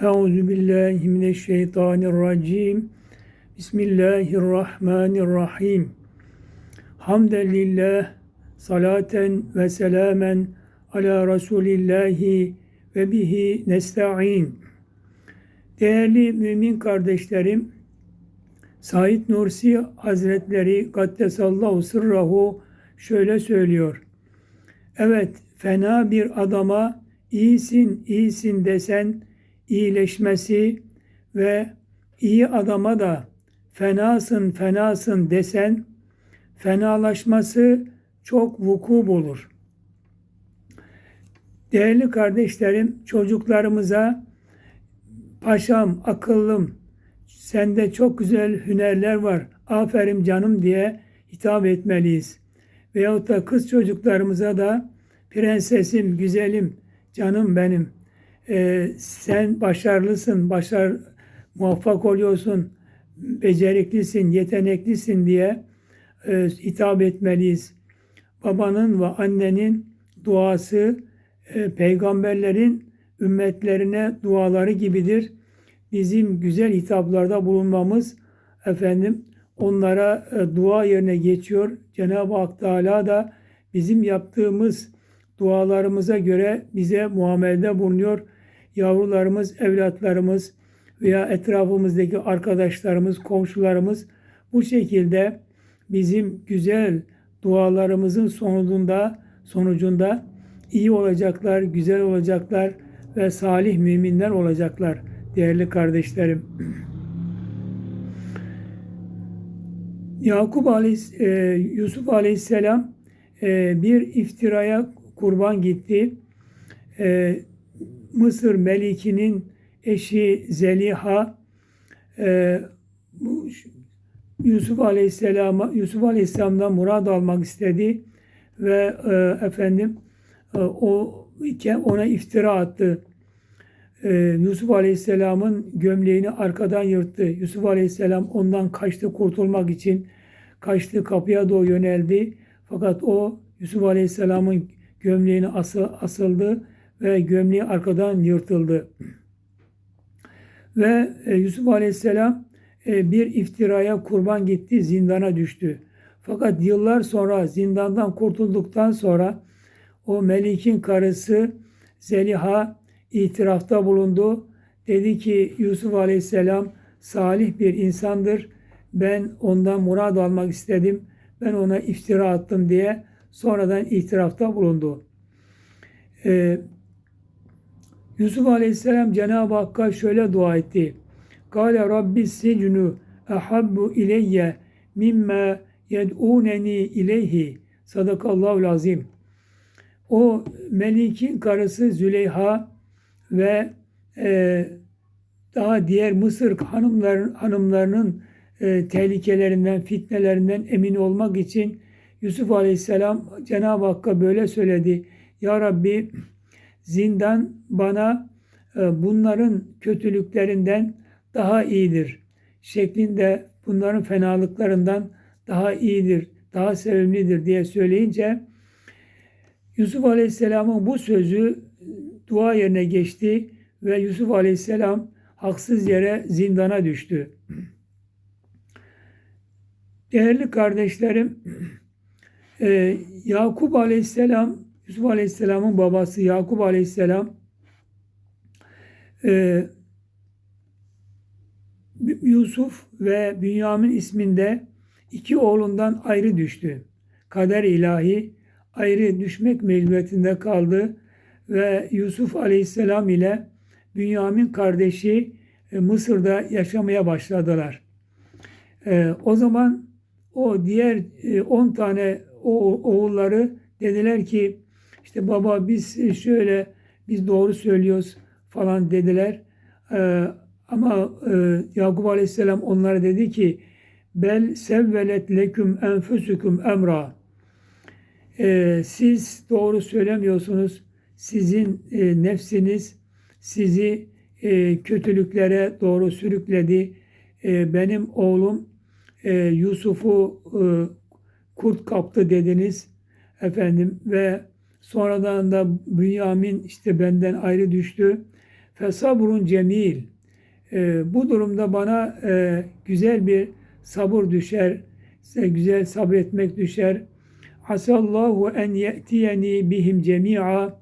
Euzu billahi mineşşeytanirracim. Bismillahirrahmanirrahim. Hamden lillah, salaten ve selamen ala Resulillahi ve bihi nesta'in. Değerli mümin kardeşlerim, Said Nursi Hazretleri Gaddesallahu sırrahu şöyle söylüyor. Evet, fena bir adama iyisin, iyisin desen iyileşmesi ve iyi adama da fenasın, fenasın desen fenalaşması çok vuku bulur. Değerli kardeşlerim, çocuklarımıza paşam, akıllım, sende çok güzel hünerler var, aferin canım diye hitap etmeliyiz. Veyahut da kız çocuklarımıza da prensesim, güzelim, canım benim, e, sen başarılısın, başar, muvaffak oluyorsun, beceriklisin, yeteneklisin diye e, hitap etmeliyiz. Babanın ve annenin duası e, peygamberlerin ümmetlerine duaları gibidir. Bizim güzel hitaplarda bulunmamız efendim onlara e, dua yerine geçiyor. Cenab-ı Hak Teala da bizim yaptığımız dualarımıza göre bize muamelede bulunuyor. Yavrularımız, evlatlarımız veya etrafımızdaki arkadaşlarımız, komşularımız bu şekilde bizim güzel dualarımızın sonucunda sonucunda iyi olacaklar, güzel olacaklar ve salih müminler olacaklar değerli kardeşlerim. Yakup Aleyhis, e, Yusuf Aleyhisselam e, bir iftiraya kurban gitti. E, Mısır Melikinin eşi Zeliha e, bu Yusuf Aleyhisselam'a Yusuf Aleyhisselam'dan murad almak istedi ve e, efendim e, o ona iftira attı. E, Yusuf Aleyhisselam'ın gömleğini arkadan yırttı. Yusuf Aleyhisselam ondan kaçtı kurtulmak için. Kaçtı kapıya doğru yöneldi. Fakat o Yusuf Aleyhisselam'ın gömleğini asıl, asıldı ve gömleği arkadan yırtıldı. Ve e, Yusuf Aleyhisselam e, bir iftiraya kurban gitti, zindana düştü. Fakat yıllar sonra zindandan kurtulduktan sonra o Melik'in karısı Zeliha itirafta bulundu. Dedi ki Yusuf Aleyhisselam salih bir insandır. Ben ondan murad almak istedim. Ben ona iftira attım diye sonradan itirafta bulundu. Ee, Yusuf Aleyhisselam Cenab-ı Hakk'a şöyle dua etti. Kale Rabbi sicnu ehabbu ileyye mimma yed'uneni ileyhi. Sadakallahu azim. O Melik'in karısı Züleyha ve e, daha diğer Mısır hanımların, hanımlarının e, tehlikelerinden, fitnelerinden emin olmak için Yusuf Aleyhisselam Cenab-ı Hakk'a böyle söyledi. Ya Rabbi zindan bana e, bunların kötülüklerinden daha iyidir. Şeklinde bunların fenalıklarından daha iyidir, daha sevimlidir diye söyleyince Yusuf Aleyhisselam'ın bu sözü dua yerine geçti ve Yusuf Aleyhisselam haksız yere zindana düştü. Değerli kardeşlerim, e, Yakup Aleyhisselam, Yusuf Aleyhisselam'ın babası Yakup Aleyhisselam e, Yusuf ve Bünyamin isminde iki oğlundan ayrı düştü. Kader ilahi ayrı düşmek mecburiyetinde kaldı ve Yusuf Aleyhisselam ile Bünyamin kardeşi e, Mısır'da yaşamaya başladılar. E, o zaman o diğer 10 e, tane oğulları dediler ki işte baba biz şöyle biz doğru söylüyoruz falan dediler. Ama Yakup Aleyhisselam onlara dedi ki bel sevvelet leküm enfüsüküm emra. Siz doğru söylemiyorsunuz sizin e, nefsiniz sizi e, kötülüklere doğru sürükledi. E, benim oğlum e, Yusuf'u e, kurt kaptı dediniz efendim ve sonradan da Bünyamin işte benden ayrı düştü. fesabrun cemil. E, bu durumda bana e, güzel bir sabır düşer, size güzel sabretmek düşer. Asallahu en ye'tiyeni bihim cemi'a.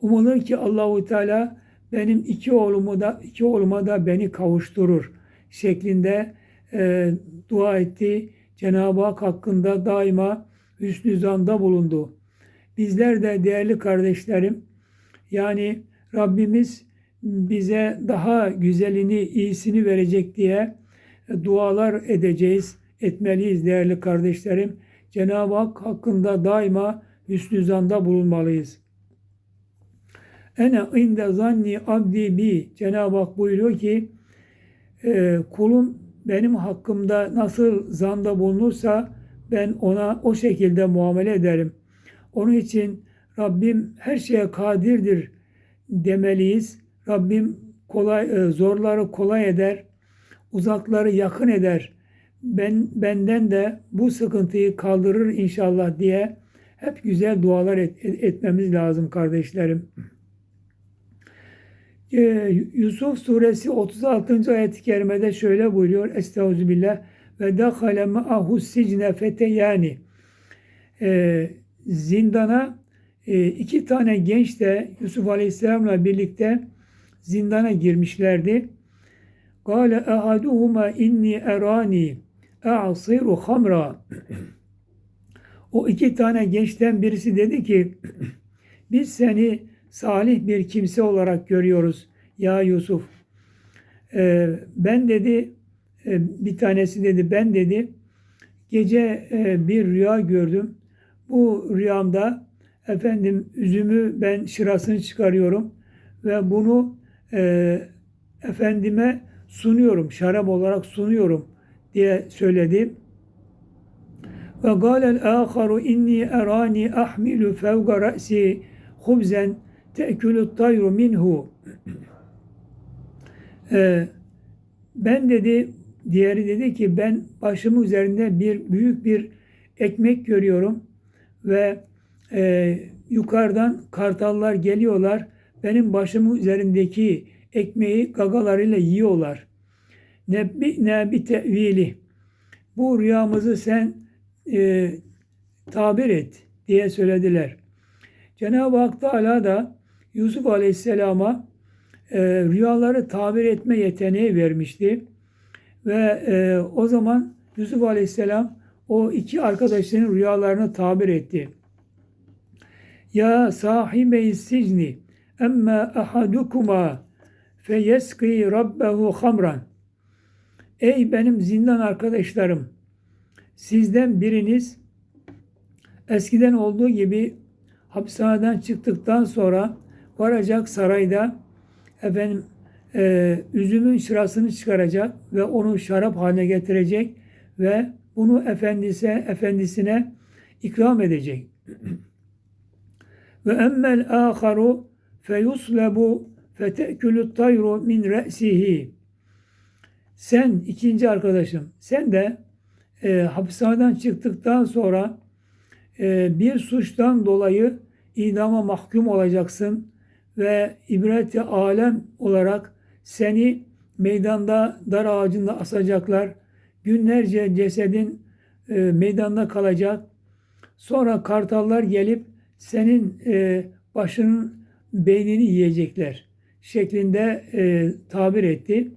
Umulur ki Allahu Teala benim iki oğlumu da iki oğluma da beni kavuşturur şeklinde e, dua etti. Cenab-ı Hak hakkında daima hüsnü zanda bulundu. Bizler de değerli kardeşlerim yani Rabbimiz bize daha güzelini, iyisini verecek diye dualar edeceğiz, etmeliyiz değerli kardeşlerim. Cenab-ı Hak hakkında daima hüsnü zanda bulunmalıyız. Ene inde zanni abdi bi. Cenab-ı Hak buyuruyor ki e, kulum benim hakkımda nasıl zanda bulunursa ben ona o şekilde muamele ederim. Onun için Rabbim her şeye kadirdir demeliyiz. Rabbim kolay e, zorları kolay eder, uzakları yakın eder. Ben benden de bu sıkıntıyı kaldırır inşallah diye hep güzel dualar et, etmemiz lazım kardeşlerim. Ee, Yusuf suresi 36. ayet-i kerimede şöyle buyuruyor. Estağfirullah ve dahale ma'ahu sicne feteyani. Ee, zindana e, iki tane genç de Yusuf Aleyhisselam'la birlikte zindana girmişlerdi. Kale ehaduhuma inni erani e'asiru hamra. o iki tane gençten birisi dedi ki biz seni salih bir kimse olarak görüyoruz ya Yusuf. Ee, ben dedi e, bir tanesi dedi ben dedi gece e, bir rüya gördüm. Bu rüyamda efendim üzümü ben şırasını çıkarıyorum ve bunu e, efendime sunuyorum, şarap olarak sunuyorum diye söyledi. Ve gâlel âkharu inni erani ahmilu fevga ra'si hubzen te'külü tayru minhu. Ee, ben dedi, diğeri dedi ki ben başımın üzerinde bir büyük bir ekmek görüyorum ve e, yukarıdan kartallar geliyorlar. Benim başımın üzerindeki ekmeği gagalarıyla yiyorlar. Ne, ne bir tevili. Bu rüyamızı sen e, tabir et diye söylediler. Cenab-ı Hak Teala da Yusuf Aleyhisselam'a e, rüyaları tabir etme yeteneği vermişti. Ve e, o zaman Yusuf Aleyhisselam o iki arkadaşının rüyalarını tabir etti. Ya sahibe sicni emme ahadukuma feyeski rabbehu hamran. Ey benim zindan arkadaşlarım, sizden biriniz eskiden olduğu gibi hapishaneden çıktıktan sonra varacak sarayda efendim e, üzümün şırasını çıkaracak ve onu şarap haline getirecek ve bunu efendise, efendisine ikram edecek. ve emmel aharu feyuslebu fete'külü tayru min re'sihi. Sen ikinci arkadaşım, sen de e, hapishaneden çıktıktan sonra e, bir suçtan dolayı idama mahkum olacaksın ve ibreti alem olarak seni meydanda dar ağacında asacaklar. Günlerce cesedin e, meydanda kalacak. Sonra kartallar gelip senin e, başının beynini yiyecekler şeklinde e, tabir etti.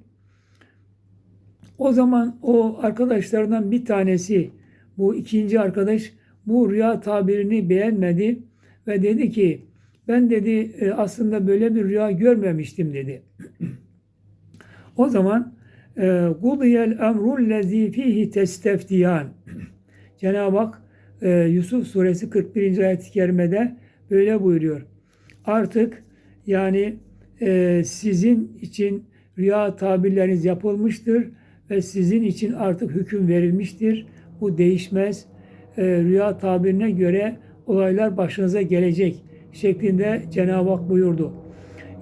O zaman o arkadaşlarından bir tanesi, bu ikinci arkadaş bu rüya tabirini beğenmedi ve dedi ki ben dedi e, aslında böyle bir rüya görmemiştim dedi. o zaman Gudiyel emrul lezi fihi testeftiyan. Cenab-ı Hak e, Yusuf suresi 41. ayet-i kerimede böyle buyuruyor. Artık yani e, sizin için rüya tabirleriniz yapılmıştır ve sizin için artık hüküm verilmiştir. Bu değişmez. rüya tabirine göre olaylar başınıza gelecek şeklinde Cenab-ı Hak buyurdu.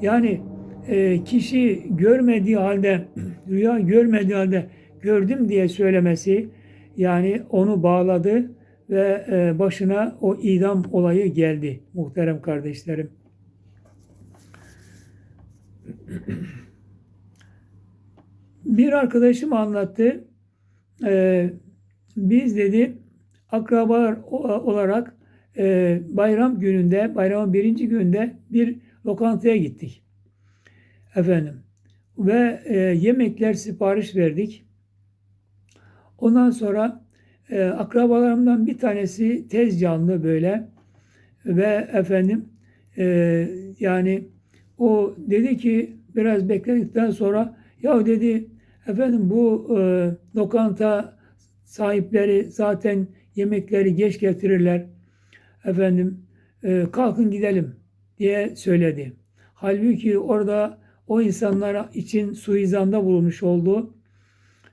Yani e, kişi görmediği halde, rüya görmediği halde gördüm diye söylemesi yani onu bağladı ve e, başına o idam olayı geldi muhterem kardeşlerim. Bir arkadaşım anlattı. Ee, biz dedi akrabalar olarak e, bayram gününde, bayramın birinci gününde bir lokantaya gittik. Efendim. Ve e, yemekler sipariş verdik. Ondan sonra e, akrabalarımdan bir tanesi tez canlı böyle ve efendim e, yani o dedi ki biraz bekledikten sonra ya dedi efendim bu e, lokanta sahipleri zaten yemekleri geç getirirler efendim e, kalkın gidelim diye söyledi. Halbuki orada o insanlara için suizanda bulunmuş oldu.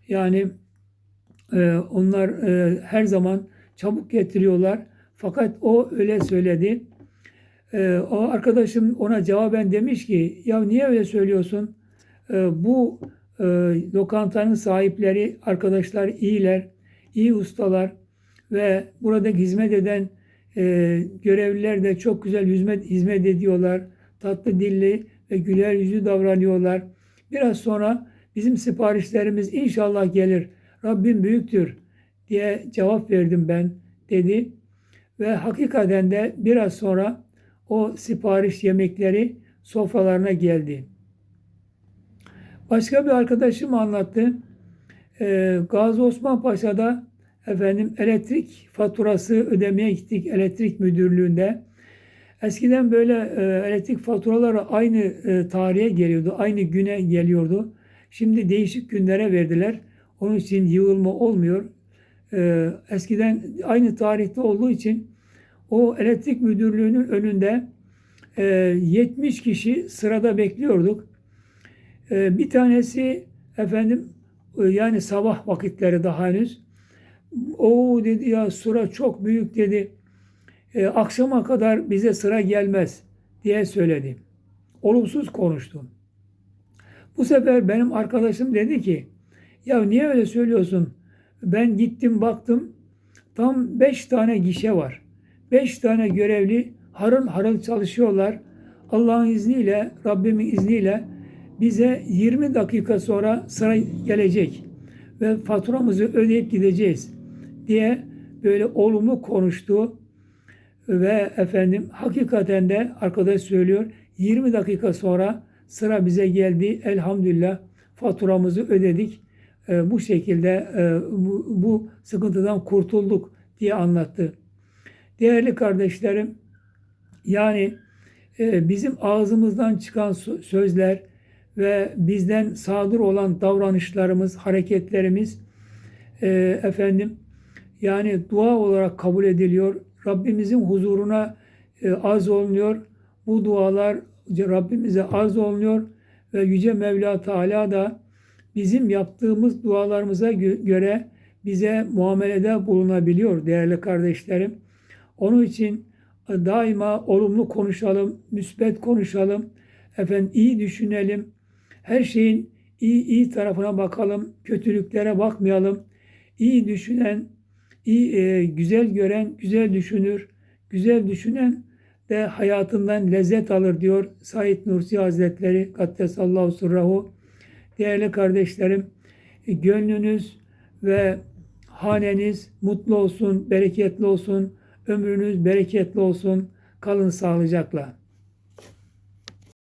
Yani e, onlar e, her zaman çabuk getiriyorlar. Fakat o öyle söyledi. E, o arkadaşım ona cevaben demiş ki ya niye öyle söylüyorsun? E, bu e, lokantanın sahipleri arkadaşlar iyiler, iyi ustalar ve burada hizmet eden e, görevliler de çok güzel hizmet, hizmet ediyorlar. Tatlı dilli ve güler yüzlü davranıyorlar. Biraz sonra bizim siparişlerimiz inşallah gelir. Rabbim büyüktür diye cevap verdim ben dedi. Ve hakikaten de biraz sonra o sipariş yemekleri sofralarına geldi. Başka bir arkadaşım anlattı. Ee, Gazi Osman Paşa'da efendim elektrik faturası ödemeye gittik elektrik müdürlüğünde. Eskiden böyle e, elektrik faturaları aynı e, tarihe geliyordu, aynı güne geliyordu. Şimdi değişik günlere verdiler. Onun için yığılma olmuyor. E, eskiden aynı tarihte olduğu için o elektrik müdürlüğünün önünde e, 70 kişi sırada bekliyorduk. E, bir tanesi efendim e, yani sabah vakitleri daha henüz o dedi ya sıra çok büyük dedi. E, akşama kadar bize sıra gelmez diye söyledi. Olumsuz konuştum. Bu sefer benim arkadaşım dedi ki ya niye öyle söylüyorsun? Ben gittim baktım tam beş tane gişe var. Beş tane görevli harıl harıl çalışıyorlar. Allah'ın izniyle, Rabbimin izniyle bize 20 dakika sonra sıra gelecek ve faturamızı ödeyip gideceğiz diye böyle olumlu konuştu ve efendim hakikaten de arkadaş söylüyor 20 dakika sonra sıra bize geldi elhamdülillah faturamızı ödedik E, bu şekilde e, bu, bu sıkıntıdan kurtulduk diye anlattı. Değerli kardeşlerim yani e, bizim ağzımızdan çıkan sö- sözler ve bizden sadır olan davranışlarımız, hareketlerimiz e, efendim yani dua olarak kabul ediliyor. Rabbimizin huzuruna e, arz olunuyor. Bu dualar Rabbimize arz olunuyor ve Yüce Mevla Teala da bizim yaptığımız dualarımıza gö- göre bize muamelede bulunabiliyor değerli kardeşlerim. Onun için daima olumlu konuşalım, müsbet konuşalım, efendim iyi düşünelim. Her şeyin iyi iyi tarafına bakalım, kötülüklere bakmayalım. İyi düşünen, iyi, e, güzel gören güzel düşünür. Güzel düşünen de hayatından lezzet alır diyor Said Nursi Hazretleri Kaddesallahu Surrahu. Değerli kardeşlerim, e, gönlünüz ve haneniz mutlu olsun, bereketli olsun, ömrünüz bereketli olsun. Kalın sağlıcakla.